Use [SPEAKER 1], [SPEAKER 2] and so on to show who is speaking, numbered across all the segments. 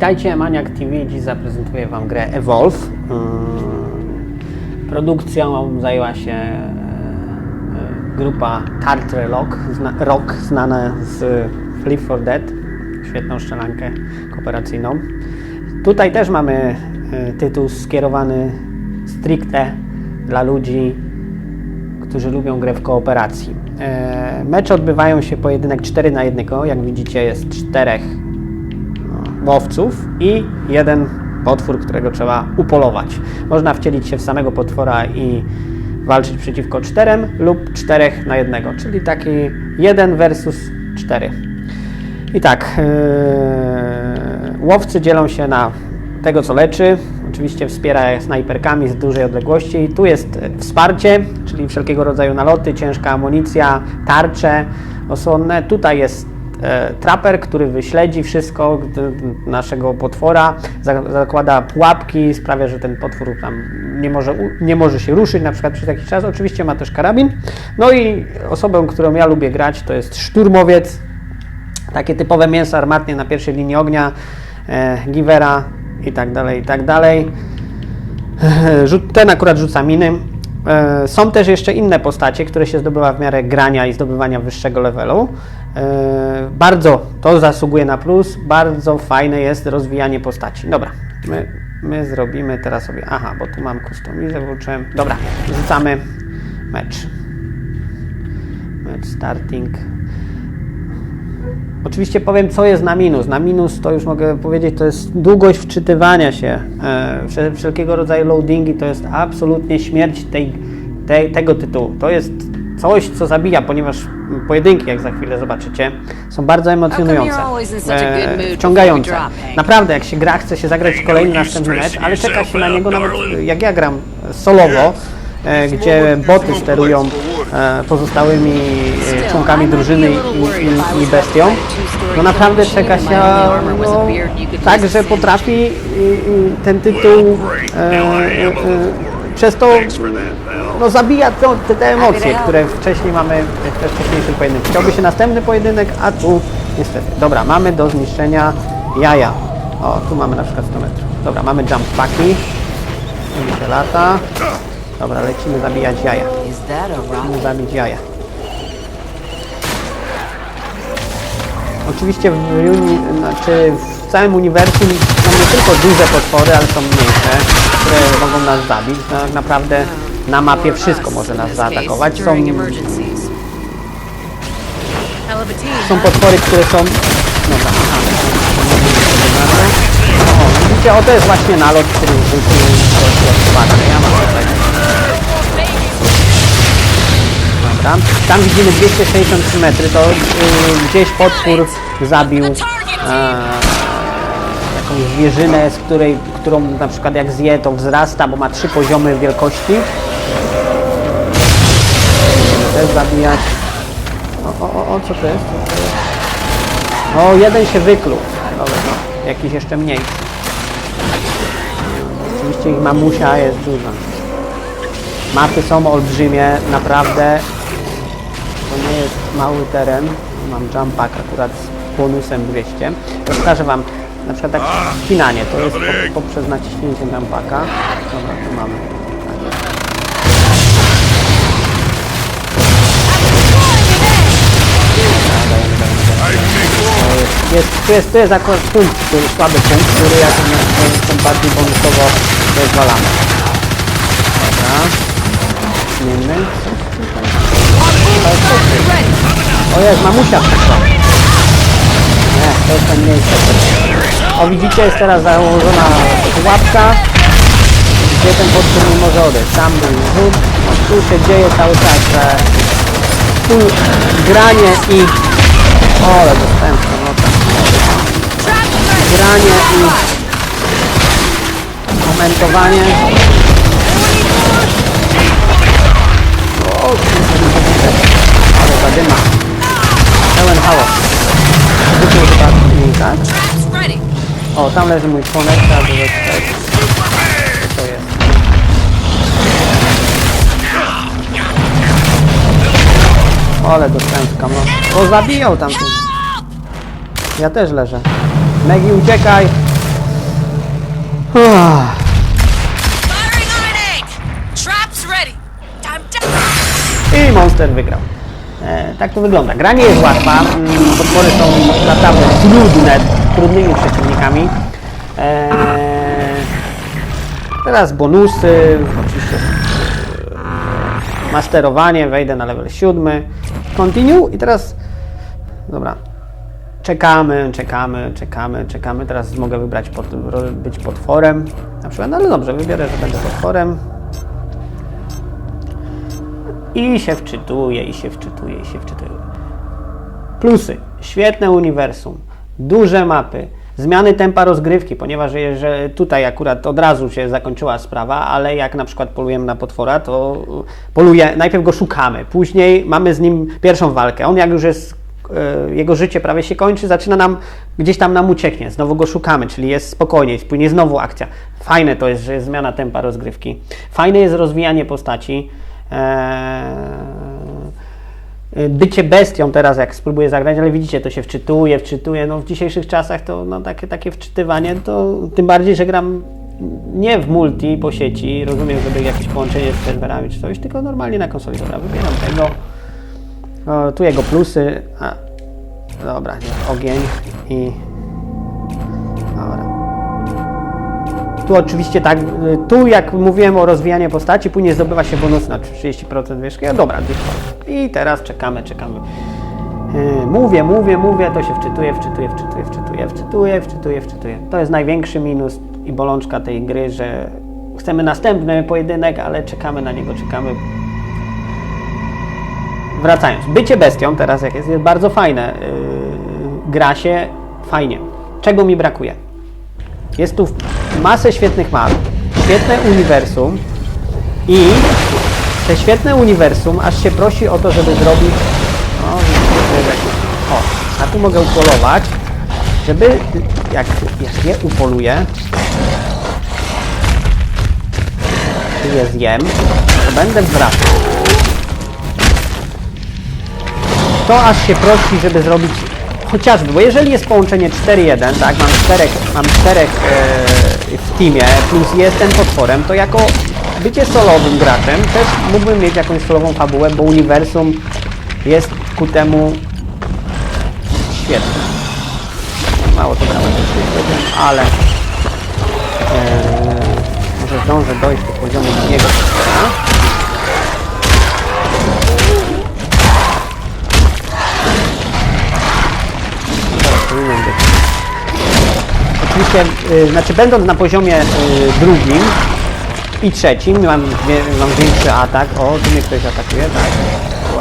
[SPEAKER 1] Witajcie, Maniak TV. Dziś zaprezentuję Wam grę Evolve. Mm, Produkcją zajęła się e, grupa Tartre Rock, zna, Rock znana z Flip for Dead. Świetną szczelankę kooperacyjną. Tutaj też mamy e, tytuł skierowany stricte dla ludzi, którzy lubią grę w kooperacji. Mecze odbywają się pojedynek 4 na 1. Jak widzicie, jest czterech łowców i jeden potwór, którego trzeba upolować. Można wcielić się w samego potwora i walczyć przeciwko czterem lub czterech na jednego, czyli taki jeden versus cztery. I tak, yy, łowcy dzielą się na tego, co leczy. Oczywiście wspiera snajperkami z dużej odległości. Tu jest wsparcie, czyli wszelkiego rodzaju naloty, ciężka amunicja, tarcze osłonne. Tutaj jest traper, który wyśledzi wszystko naszego potwora, za- zakłada pułapki, sprawia, że ten potwór tam nie może, nie może się ruszyć na przykład przez jakiś czas. Oczywiście ma też karabin. No i osobą, którą ja lubię grać, to jest szturmowiec, takie typowe mięso armatnie na pierwszej linii ognia, e, givera i tak dalej, i tak dalej. E, Ten akurat rzuca miny. E, Są też jeszcze inne postacie, które się zdobywa w miarę grania i zdobywania wyższego levelu. E, Bardzo to zasługuje na plus, bardzo fajne jest rozwijanie postaci. Dobra, my, my zrobimy teraz sobie. Aha, bo tu mam customizę, włączyłem. Dobra, rzucamy mecz. Mecz starting. Oczywiście powiem, co jest na minus. Na minus to już mogę powiedzieć, to jest długość wczytywania się. E, wszel- wszelkiego rodzaju loadingi to jest absolutnie śmierć tej, tej, tego tytułu. To jest coś, co zabija, ponieważ pojedynki, jak za chwilę zobaczycie, są bardzo emocjonujące,
[SPEAKER 2] before
[SPEAKER 1] wciągające. Naprawdę, jak się gra, chce się zagrać kolejny następny mecz, ale czeka się na niego nawet, jak ja gram solowo, e, gdzie boty sterują e, pozostałymi e, członkami drużyny i, i, i bestią, no naprawdę czeka się no, tak, że potrafi i, i ten tytuł e, e, e, przez to no, zabija to, te, te emocje, które wcześniej mamy we wcześniejszym pojedynku. Chciałby się następny pojedynek, a tu niestety. Dobra, mamy do zniszczenia jaja. O, tu mamy na przykład 100 metrów. Dobra, mamy jump packi. Się lata. Dobra, lecimy zabijać jaja. Musimy zabić jaja. Oczywiście w, uni, znaczy w całym uniwersum są nie tylko duże potwory, ale są mniejsze, które mogą nas zabić. No, tak naprawdę na mapie wszystko może nas zaatakować. Są, są potwory, które są... Dobra, aha. O, widzicie, o to jest właśnie nalot, który rzucił rozkładkę. Ja mam tutaj. Dobra. Tam widzimy 263 metry, to y, gdzieś potwór zabił e, jakąś zwierzynę, z której, którą na przykład jak zje, to wzrasta, bo ma trzy poziomy wielkości. Też zabijać. O, o, o, co to jest? Co to jest? O, jeden się wykluł. Dobra, no. Jakiś jeszcze mniejszy. Oczywiście ich mamusia jest duża. Mapy są olbrzymie, naprawdę. To nie jest mały teren. Mam jump pack akurat z bonusem 200. Pokażę Wam na przykład tak ścinanie. To jest po, poprzez naciśnięcie jump packa. Dobra, tu mamy. Jest. Tu jest, tu jest akurat punkt, który, słaby punkt, który ja tu na- tą bardziej bonusowo rozwalamy. Dobra. Zmienny. O jest, mamusia przyszła. To jest ten mniejszy. O widzicie, jest teraz założona pułapka, gdzie ten potwór nie może odejść. Był rzut, no, tu się dzieje cały czas, że tu granie i... O, ale dostałem samolota. Granie i komentowanie. O, kurde, ale zadyma. Pełen hałas. Zwykły chyba tak? O, tam leży mój członek, trzeba by dostać. Co to jest? Ale dostałem z kamlo. O, zabijał tam. tu. Ja też leżę. Megi, uciekaj! Uff. I Monster wygrał. E, tak to wygląda. Gra nie jest łatwa. Mm, Potwory są naprawdę trudne, trudnymi przeciwnikami. E, teraz bonusy. Oczywiście e, masterowanie. Wejdę na level 7. Continue i teraz dobra. Czekamy, czekamy, czekamy, czekamy. Teraz mogę wybrać pot, być potworem. Na przykład, no ale dobrze, wybierę, że będę potworem. I się wczytuje, i się wczytuje, i się wczytuje. Plusy. Świetne uniwersum. Duże mapy. Zmiany tempa rozgrywki, ponieważ że tutaj akurat od razu się zakończyła sprawa, ale jak na przykład polujemy na potwora, to poluje, najpierw go szukamy, później mamy z nim pierwszą walkę. On jak już jest, y, jego życie prawie się kończy, zaczyna nam, gdzieś tam nam ucieknie, znowu go szukamy, czyli jest spokojniej, później znowu akcja. Fajne to jest, że jest zmiana tempa rozgrywki. Fajne jest rozwijanie postaci. Eee, bycie bestią teraz, jak spróbuję zagrać, ale widzicie, to się wczytuje, wczytuje. No w dzisiejszych czasach to no, takie, takie wczytywanie, to tym bardziej, że gram nie w multi po sieci, rozumiem, żeby jakieś połączenie z serwerami czy coś, tylko normalnie na konsoli. Dobra, wybieram tego. O, tu jego plusy. A, dobra, ogień i. Dobra. Tu oczywiście tak, y, tu jak mówiłem o rozwijaniu postaci, później zdobywa się bonus na 30% wierzchni. No dobra. I teraz czekamy, czekamy. Yy, Mówię, mówię, mówię, to się wczytuje, wczytuje, wczytuje, wczytuje, wczytuje, wczytuje, wczytuje. To jest największy minus i bolączka tej gry, że chcemy następny pojedynek, ale czekamy na niego, czekamy. Wracając. Bycie bestią teraz jak jest, jest bardzo fajne. Yy, gra się fajnie. Czego mi brakuje? Jest tu masę świetnych map, świetne uniwersum i te świetne uniwersum aż się prosi o to, żeby zrobić. O, widzicie, to jest jakieś- o, a tu mogę upolować, żeby jak, jak je upoluję, je zjem, to będę wracał. to aż się prosi, żeby zrobić chociażby, bo jeżeli jest połączenie 4-1, tak, mam czterech, mam czterech e, w teamie, plus jestem potworem, to jako bycie solowym graczem też mógłbym mieć jakąś solową fabułę, bo uniwersum jest ku temu świetne. Mało to dramatyczne, ale e, może zdążę dojść do poziomu drugiego. Oczywiście, y, znaczy będąc na poziomie y, drugim i trzecim, mam, mam większy atak. O, tu mnie ktoś atakuje, tak? Tu.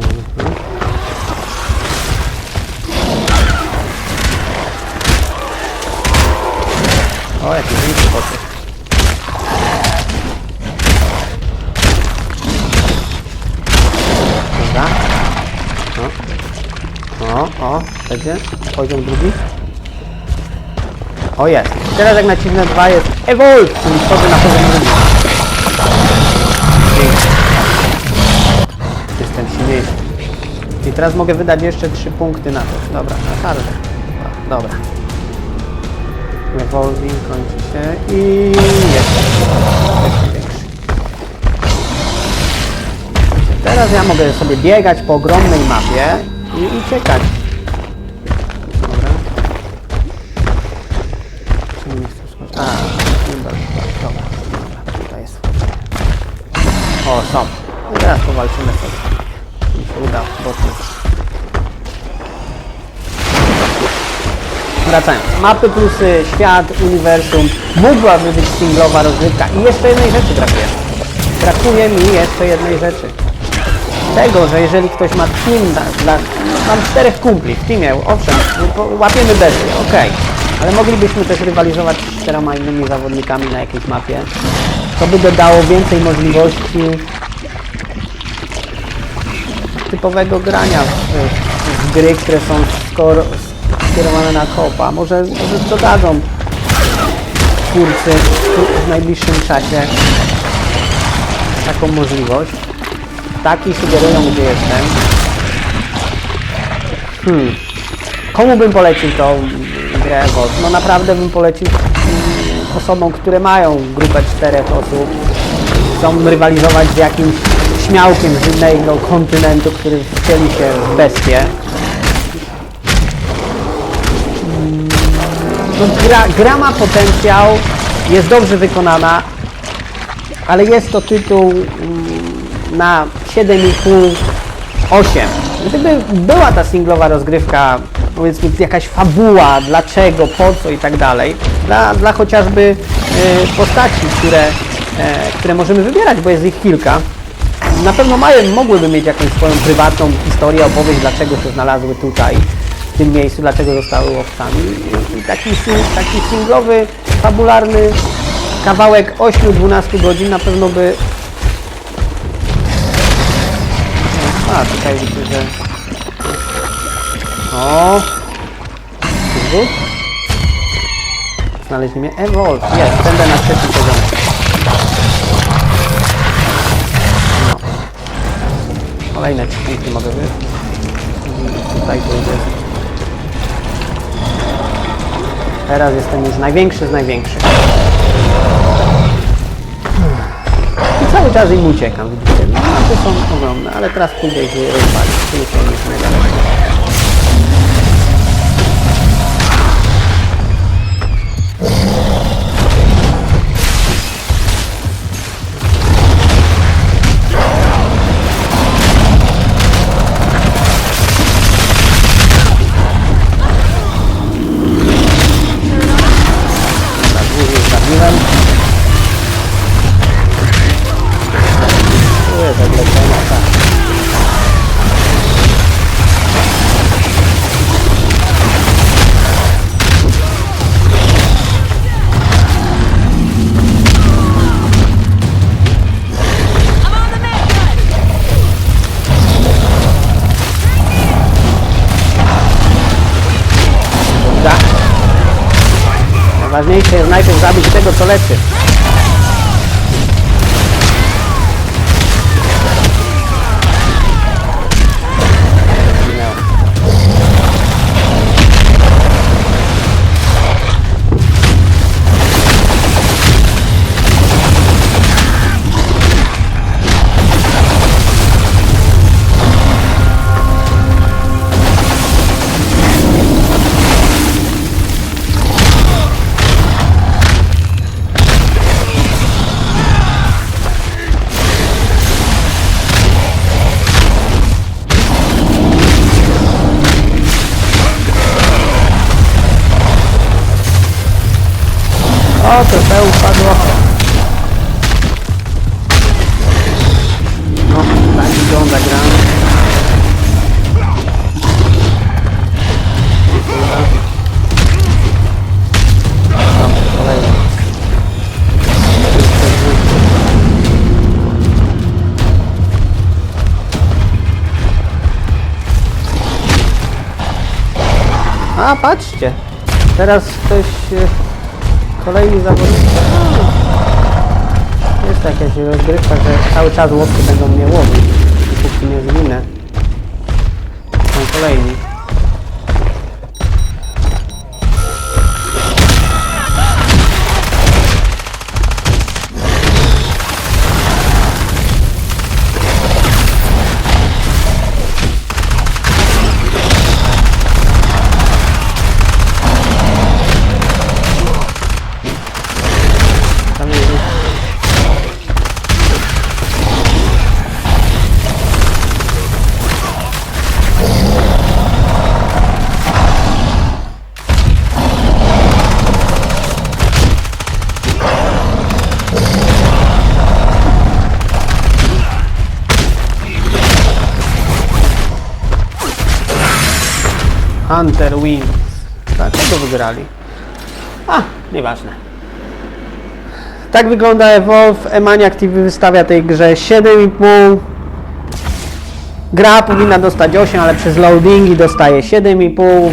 [SPEAKER 1] Mhm. O, jakiś większy potwór. Będzie poziom drugi. O jest. Teraz jak nacisnę 2 jest Evolve, czyli wchodzę na poziom drugi. Jestem silniejszy. I teraz mogę wydać jeszcze 3 punkty na to. Dobra, na tarczę. Dobra. Evolving kończy się i jest. Teraz ja mogę sobie biegać po ogromnej mapie i uciekać. O, są. Teraz powalczymy sobie. Się uda, bo tu... Wracając. Mapy plusy, świat, uniwersum. Mogłaby być singlowa rozgrywka. I jeszcze jednej rzeczy brakuje. Brakuje mi jeszcze jednej rzeczy tego, że jeżeli ktoś ma team dla, dla mam czterech kumpli w teamie, owszem, łapiemy bestie, okej, ale moglibyśmy też rywalizować z czterema innymi zawodnikami na jakiejś mapie. To by dodało więcej możliwości typowego grania w, w gry, które są skierowane na kopa. Może, może dodadzą twórcy w, najbliższym czasie taką możliwość. Ptaki sugerują, gdzie jestem. Hmm. Komu bym polecił tą grę? No naprawdę bym polecił osobom, które mają grupę czterech osób, chcą rywalizować z jakimś śmiałkiem z innego kontynentu, który wcieli się w bestię. Mm, No, gra, gra ma potencjał, jest dobrze wykonana, ale jest to tytuł mm, na 7,5 8. Gdyby była ta singlowa rozgrywka, powiedzmy jakaś fabuła, dlaczego, po co i tak dalej, dla, dla chociażby e, postaci, które, e, które możemy wybierać, bo jest ich kilka, na pewno mają, mogłyby mieć jakąś swoją prywatną historię, opowieść, dlaczego się znalazły tutaj, w tym miejscu, dlaczego zostały łowcami. I taki, sing- taki singlowy, fabularny kawałek 8-12 godzin na pewno by A, tutaj widzę, że... O! Znaleźli mnie. Evolve. Jest, będę na trzecim poziomie. No. Kolejne punkty mogę wy... Tutaj to. Teraz jestem już największy z największych. I cały czas im uciekam, widzicie? No, mapy są ogromne, ale teraz pójdę ich rozwalić. Tu. Najważniejsze jest najpierw zabić tego, co leczy. A, patrzcie. Teraz ktoś... e, Kolejny zawodnik. Jest jakaś rozgrywka, że cały czas łowcy będą mnie łowić. Hunter wins. Dlaczego wygrali? A, nieważne. Tak wygląda Evolve. Emaniac TV wystawia tej grze 7,5. Gra powinna dostać 8, ale przez loadingi dostaje 7,5.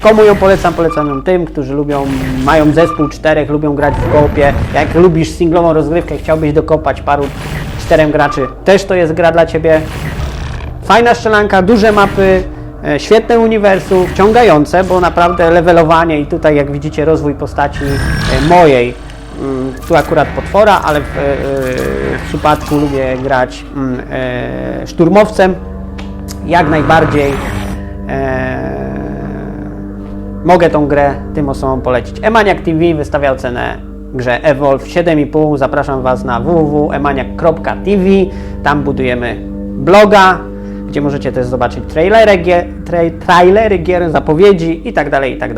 [SPEAKER 1] Komu ją polecam? Polecam ją tym, którzy lubią, mają zespół czterech, lubią grać w kopie. Jak lubisz singlową rozgrywkę, chciałbyś dokopać paru czterem graczy, też to jest gra dla Ciebie. Fajna strzelanka, duże mapy, Świetne uniwersum, wciągające, bo naprawdę levelowanie i tutaj jak widzicie rozwój postaci e, mojej, mm, tu akurat potwora, ale w, e, w przypadku lubię grać mm, e, szturmowcem, jak najbardziej e, mogę tą grę tym osobom polecić. Emaniak TV wystawiał cenę grze Evolve 7,5. Zapraszam Was na www.emaniak.tv. Tam budujemy bloga, gdzie możecie też zobaczyć trailery gier, tra- trailery gier zapowiedzi i tak